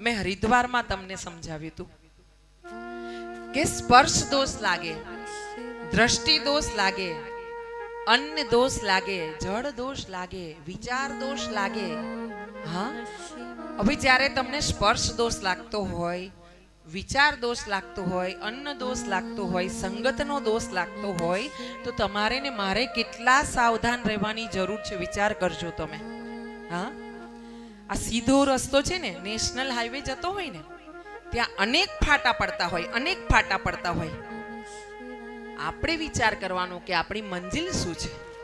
મેં હરિદ્વારમાં તમને સમજાવ્યું હતું કે સ્પર્શ દોષ લાગે, દ્રષ્ટિ દોષ લાગે, અન્ન દોષ લાગે, જળ દોષ લાગે, વિચાર દોષ લાગે. હા? હવે જ્યારે તમને સ્પર્શ દોષ લાગતો હોય, વિચાર દોષ લાગતો હોય, અન્ન દોષ લાગતો હોય, સંગતનો દોષ લાગતો હોય, તો તમારે ને મારે કેટલા સાવધાન રહેવાની જરૂર છે વિચાર કરજો તમે. હા? આ સીધો રસ્તો છે ને, નેશનલ હાઈવે જતો હોય ને, ત્યાં અનેક ફાટા પડતા હોય, અનેક ફાટા પડતા હોય. આપણે વિચાર કરવાનો કે આપણી મંજિલ શું છે?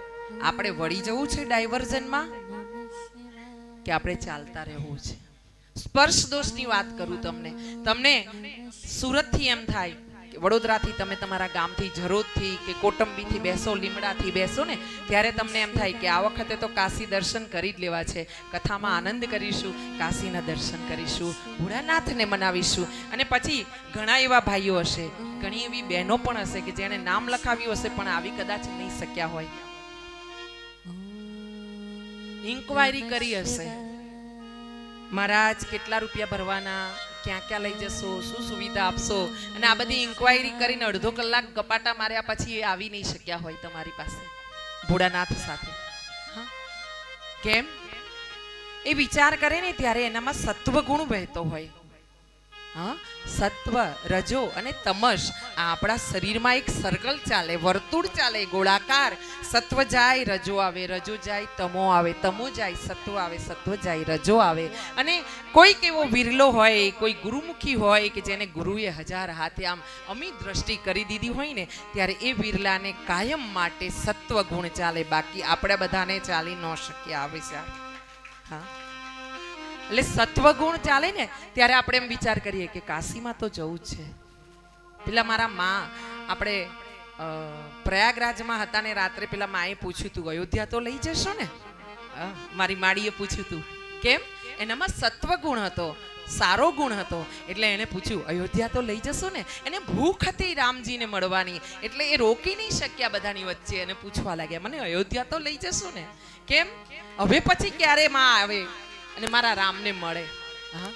આપણે વળી જવું છે ડાયવર્ઝનમાં? કે આપણે ચાલતા રહેવું છે? સ્પર્શ દોષની વાત કરું તમને. તમને સુરતથી એમ થાય વડોદરાથી તમે તમારા ગામથી જરોદથી કે કોટંબીથી બેસો, લીમડાથી બેસો ને, ત્યારે તમને એમ થાય કે આ વખતે તો કાશી દર્શન કરી જ લેવા છે. કથામાં આનંદ કરીશું, કાશીના દર્શન કરીશું, ભોળાનાથને મનાવીશું. અને પછી ઘણા એવા ભાઈઓ હશે, ઘણી એવી બહેનો પણ હશે કે જેણે નામ લખાવ્યું હશે પણ આવી કદાચ નહીં શક્યા હોય. ઇન્કવાયરી કરી હશે. મહારાજ, કેટલા રૂપિયા ભરવાના? ક્યાં ક્યાં લઈ જશો, શું સુવિધા આપશો? અને આ બધી ઇન્કવાયરી કરીને અડધો કલાક કપાટા માર્યા પછી એ આવી નહીં શક્યા હોય તમારી પાસે. ભોળાનાથ સાથે. કેમ? એ વિચાર કરે ને ત્યારે એનામાં સત્વ ગુણ વહેતો હોય. હા? સત્વ, રજો અને તમસ આપણા શરીરમાં એક સર્કલ ચાલે, વર્તુળ ચાલે, ગોળાકાર. સત્વ જાય, રજો આવે, રજો જાય, તમો આવે, તમો જાય, સત્વ આવે, સત્વ જાય, રજો આવે. અને કોઈક એવો વિરલો હોય, કોઈ ગુરુમુખી હોય કે જેને ગુરુએ હજાર હાથે આમ અમી દ્રષ્ટિ કરી દીધી હોય ને, ત્યારે એ વિરલાને કાયમ માટે સત્વ ગુણ ચાલે. બાકી આપણે બધાને ચાલી ન શકીએ આવે છે હા? એટલે સત્વગુણ ચાલે ને, ત્યારે આપણે એમ વિચાર કરીએ કે કાશીમાં તો જવું છે. પેલા મારા માં આપણે પ્રયાગરાજમાં હતા ને રાત્રે પેલા માએ પૂછ્યું તું, અયોધ્યા તો લઈ જશો ને? મારી માડીએ પૂછ્યું તું. કેમ? એનામાં સત્વગુણ હતો, સારો ગુણ હતો. એટલે એણે પૂછ્યું, અયોધ્યા તો લઈ જશો ને? એને ભૂખ હતી રામજીને મળવાની. એટલે એ રોકી નહીં શક્યા બધાની વચ્ચે એને પૂછવા લાગ્યા, મને અયોધ્યા તો લઈ જશો ને? કેમ? હવે પછી ક્યારે માં આવે? અને મારા રામને મળે. હા?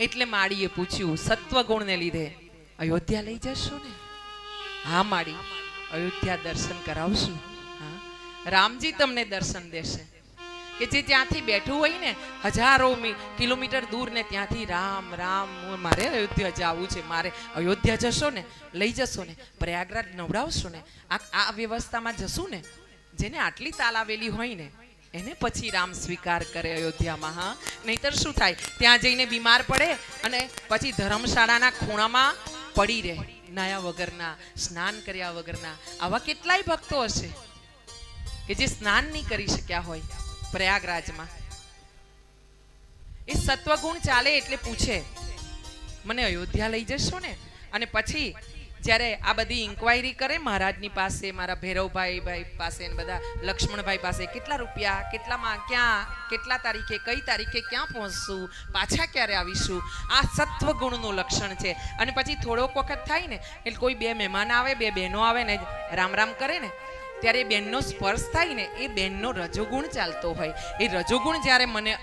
એટલે માળીએ પૂછ્યું સત્વગુણને લીધે અયોધ્યા લઈ જશો ને? હા માળી. અયોધ્યા દર્શન કરાવશું. હા? રામજી તમને દર્શન દેશે. કે જે ત્યાંથી બેઠું હોય ને હજારો કિલોમીટર દૂર ને ત્યાંથી રામ રામ હું- મારે અયોધ્યા જવું છે મારે અયોધ્યા જશો ને લઈ જશો ને પ્રયાગરાજ નવડાવશો ને આ આ વ્યવસ્થામાં જશું ને જેને આટલી તાલ આવેલી હોય ને એને પછી રામ સ્વીકાર કરે અયોધ્યામાં, હા? નહીતર શું થાય? ત્યાં જઈને બીમાર પડે અને પછી ધર્મશાળાના ખૂણામાં પડી રહે, નાયા વગરના, સ્નાન કર્યા વગરના. આવા કેટલાય ભક્તો હશે કે જે સ્નાન નહીં કરી શક્યા હોય પ્રયાગરાજમાં. એ સત્વગુણ ચાલે એટલે પૂછે, મને અયોધ્યા લઈ જશો ને? અને પછી જ્યારે આ બધી ઇન્ક્વાયરી કરે, મહારાજની પાસે, મારા ભૈરવભાઈ ભાઈ પાસે બધા, લક્ષ્મણભાઈ પાસે, કેટલા રૂપિયા, કેટલામાં, ક્યાં, કેટલા તારીખે, કઈ તારીખે ક્યાં પહોંચશું, પાછા ક્યારે આવીશું? આ સત્વગુણનું લક્ષણ છે. અને પછી થોડોક વખત થાય ને, એટલે કોઈ બે મહેમાન આવે, બે બહેનો આવે ને, રામ રામ કરે ને, ત્યારે એ બેનનો સ્પર્શ થાય ને, એ બેનનો રજોગુણ ચાલતો હોય. એ રજોગુણ જ્યારે મને